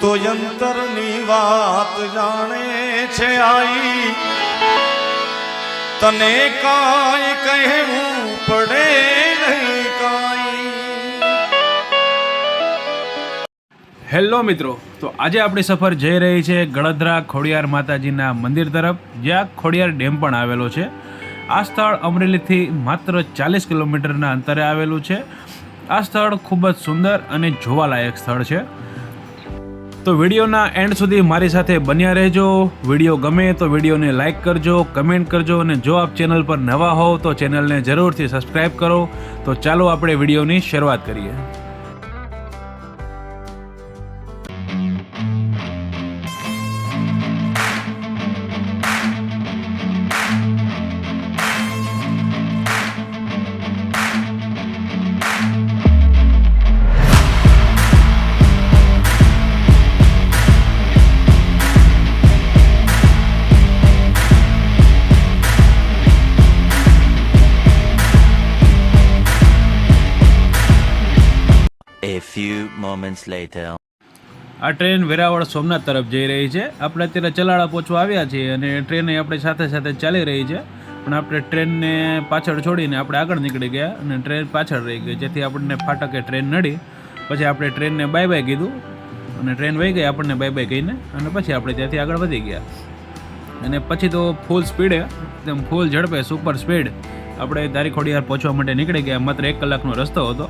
તો યંતરની વાત જાણે છે આઈ. તને કાંઈ કહેવું પડે નહીં કાંઈ. હેલો મિત્રો, તો આજે આપણી સફર જઈ રહી છે ગળધરા ખોડિયાર માતાજીના મંદિર તરફ, જ્યાં ખોડિયાર ડેમ પણ આવેલો છે. આ સ્થળ અમરેલીથી માત્ર ચાલીસ કિલોમીટરના અંતરે આવેલું છે. આ સ્થળ ખૂબ જ સુંદર અને જોવાલાયક સ્થળ છે. તો વિડીયોના એન્ડ સુધી મારી સાથે બન્યા રહેજો. વીડિયો ગમે તો વિડીયોને લાઇક કરજો કમેન્ટ કરજો અને જો આપ ચેનલ પર નવા હોવ તો ચેનલને જરૂરથી સબસ્ક્રાઈબ કરો. તો ચાલો આપણે વિડીયોની શરૂઆત કરીએ. A few moments later. આ ટ્રેન વેરાવળ સોમનાથ તરફ જઈ રહી છે. આપણે અત્યારે ચલાળા પહોંચવા આવ્યા છીએ અને ટ્રેન આપણે સાથે સાથે ચાલી રહી છે. પણ આપણે ટ્રેનને પાછળ છોડીને આપણે આગળ નીકળી ગયા અને ટ્રેન પાછળ રહી ગઈ, જેથી આપણને ફાટકે ટ્રેન નડી. પછી આપણે ટ્રેનને બાય બાય કીધું અને ટ્રેન વહી ગઈ, આપણને બાય બાય કહીને અને પછી આપણે ત્યાંથી આગળ વધી ગયા. અને પછી તો ફૂલ સ્પીડે એકદમ ફૂલ ઝડપે સુપર સ્પીડ આપણે ધારી ખોડિયાર પહોંચવા માટે નીકળી ગયા, માત્ર એક કલાકનો રસ્તો હતો.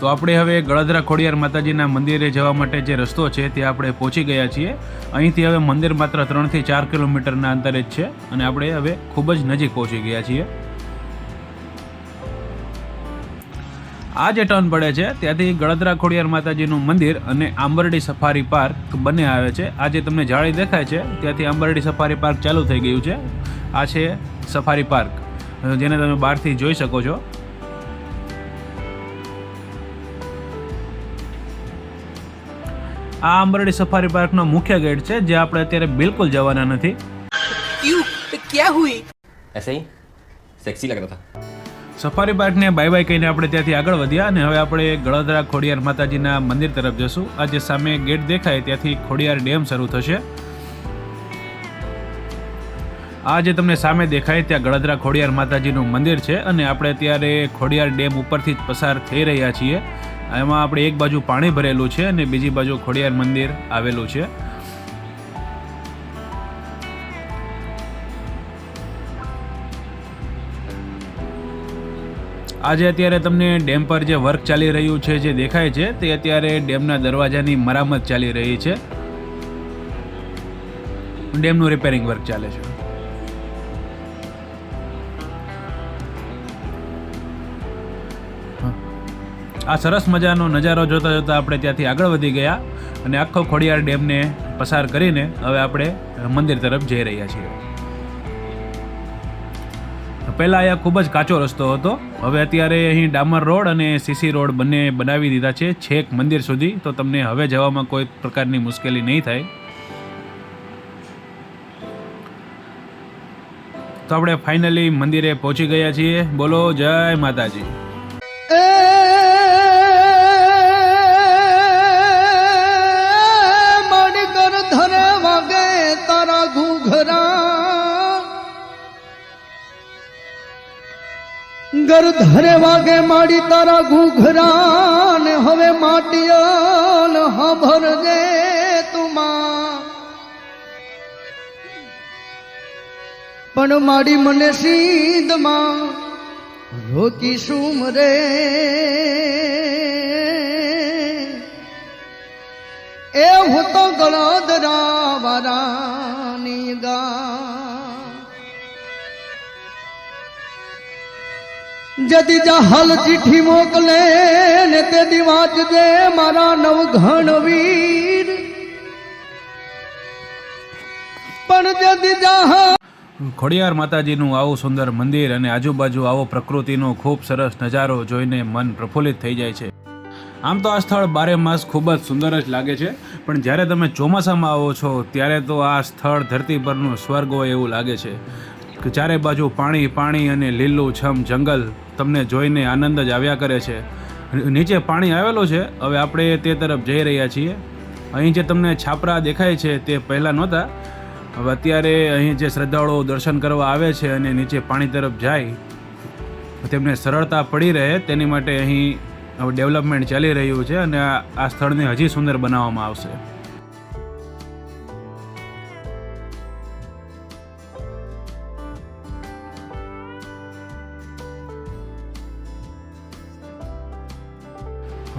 તો આપણે હવે ગળદરા ખોડિયાર માતાજીના મંદિરે જવા માટે જે રસ્તો છે તે આપણે પહોંચી ગયા છીએ. અહીંથી હવે મંદિર માત્ર ત્રણથી ચાર કિલોમીટરના અંતરે જ છે અને આપણે હવે ખૂબ જ નજીક પહોંચી ગયા છીએ. આ જે ટર્ન પડે છે ત્યાંથી ગળધરા ખોડિયાર માતાજીનું મંદિર અને આંબરડી સફારી પાર્ક બંને આવે છે. આ જે તમને જાળી દેખાય છે ત્યાંથી આંબરડી સફારી પાર્ક ચાલુ થઈ ગયું છે. આ છે સફારી પાર્ક. જેને તમે બહારથી જોઈ શકો છો. આ આંબરડી સફારી પાર્કનો મુખ્ય ગેટ છે જે આપણે અત્યારે બિલકુલ જવાના નથી. ક્યાં હુઈ? એસે સેક્સી લગ રહા થા સફારી પાર્કને બાય બાય કહીને આપણે ત્યાંથી આગળ વધ્યા અને હવે આપણે ગળદરા ખોડિયાર માતાજીના મંદિર તરફ જશું. આ જે સામે ગેટ દેખાય ત્યાંથી ખોડિયાર ડેમ શરૂ થશે. આ જે તમને સામે દેખાય ત્યાં ગળદરા ખોડિયાર માતાજીનું મંદિર છે અને આપણે અત્યારે ખોડિયાર ડેમ ઉપરથી જ પસાર થઈ રહ્યા છીએ. એમાં આપણે એક બાજુ પાણી ભરેલું છે અને બીજી બાજુ ખોડિયાર મંદિર આવેલું છે. આજે અત્યારે તમને ડેમ પર જે વર્ક ચાલી રહ્યું છે, જે દેખાય છે, તે અત્યારે ડેમના દરવાજાની મરામત ચાલી રહી છે. ડેમનું રિપેરિંગ વર્ક ચાલે છે. આ સરસ મજાનો નજારો જોતા જોતા આપણે ત્યાંથી આગળ વધી ગયા અને આખો ખોડિયાર ડેમને પસાર કરીને હવે આપણે મંદિર તરફ જઈ રહ્યા છીએ. પહેલાં અહીંયા ખૂબ જ કાચો રસ્તો હતો. હવે અત્યારે અહીં ડામર રોડ અને સીસી રોડ બંને બનાવી દીધા છે છેક મંદિર સુધી. તો તમને હવે જવામાં કોઈ પ્રકારની મુશ્કેલી નહીં થાય. તો આપણે ફાઇનલી મંદિરે પહોંચી ગયા છીએ. બોલો, જય માતાજી. ગર ધરે વાગે માડી તારા ઘૂઘરા ને હવે માટીયલ હભરજે તુમા પણ માડી મને સીધમાં રોકી શું રે એ હું તો ગળદરા વારાની ગા જદી જહલ ચીઠી મોકલે ને તે દી વાંચજે મારા નવઘણ વીર પણ જદી જહલ ખોડિયાર માતાજીનું આવું સુંદર મંદિર અને આજુબાજુ આવો પ્રકૃતિનો ખૂબ સરસ નજારો જોઈને મન પ્રફુલ્લિત થઈ જાય છે. આમ તો આ સ્થળ બારે માસ ખૂબ જ સુંદર જ લાગે છે, પણ જ્યારે તમે ચોમાસામાં આવો છો, ત્યારે તો આ સ્થળ ધરતી પરનું સ્વર્ગ હોય એવું લાગે છે. કે ચારે બાજુ પાણી પાણી અને લીલું છમ જંગલ તમને જોઈને આનંદ જ આવ્યા કરે છે. નીચે પાણી આવેલું છે. હવે આપણે તે તરફ જઈ રહ્યા છીએ. અહીં જે તમને છાપરા દેખાય છે તે પહેલાં નહોતા. હવે અત્યારે અહીં જે શ્રદ્ધાળુઓ દર્શન કરવા આવે છે અને નીચે પાણી તરફ જાય તેમને સરળતા પડી રહે. તેની માટે અહીં હવે ડેવલપમેન્ટ ચાલી રહ્યું છે અને આ સ્થળને હજી સુંદર બનાવવામાં આવશે.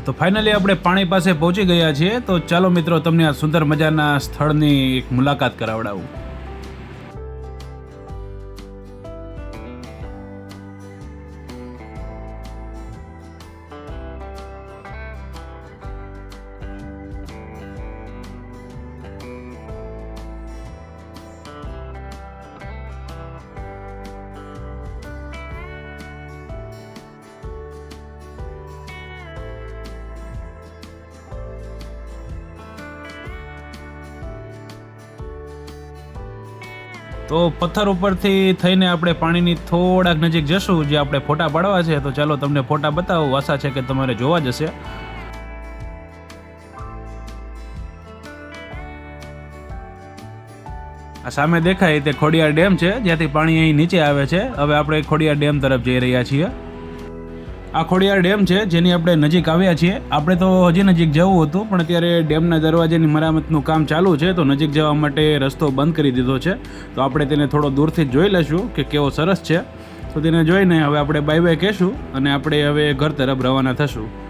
તો ફાઇનલી આપણે પાણી પાસે પહોંચી ગયા છીએ. તો ચાલો મિત્રો, તમને આ સુંદર મજાના સ્થળની એક મુલાકાત કરાવડાવું. તો પથ્થર ઉપરથી થઈને આપણે પાણીની થોડાક નજીક જશું, જે આપણે ફોટા પાડવા છે. તો ચાલો તમને ફોટા બતાવો. આશા છે કે તમારે જોવા જશે. આ સામે દેખાય તે ખોડિયાર ડેમ છે, જ્યાંથી પાણી અહીં નીચે આવે છે. હવે આપણે ખોડિયાર ડેમ તરફ જઈ રહ્યા છીએ. આ ખોડિયાર ડેમ છે, જેની આપણે નજીક આવ્યા છીએ. આપણે તો હજી નજીક જવું હતું, પણ અત્યારે ડેમના દરવાજાની મરામતનું કામ ચાલુ છે, તો નજીક જવા માટે રસ્તો બંધ કરી દીધો છે. તો આપણે તેને થોડો દૂરથી જોઈ લઈશું કે કેવો સરસ છે. તો તેને જોઈને હવે આપણે બાય બાય કહેશું અને આપણે હવે ઘર તરફ રવાના થશું.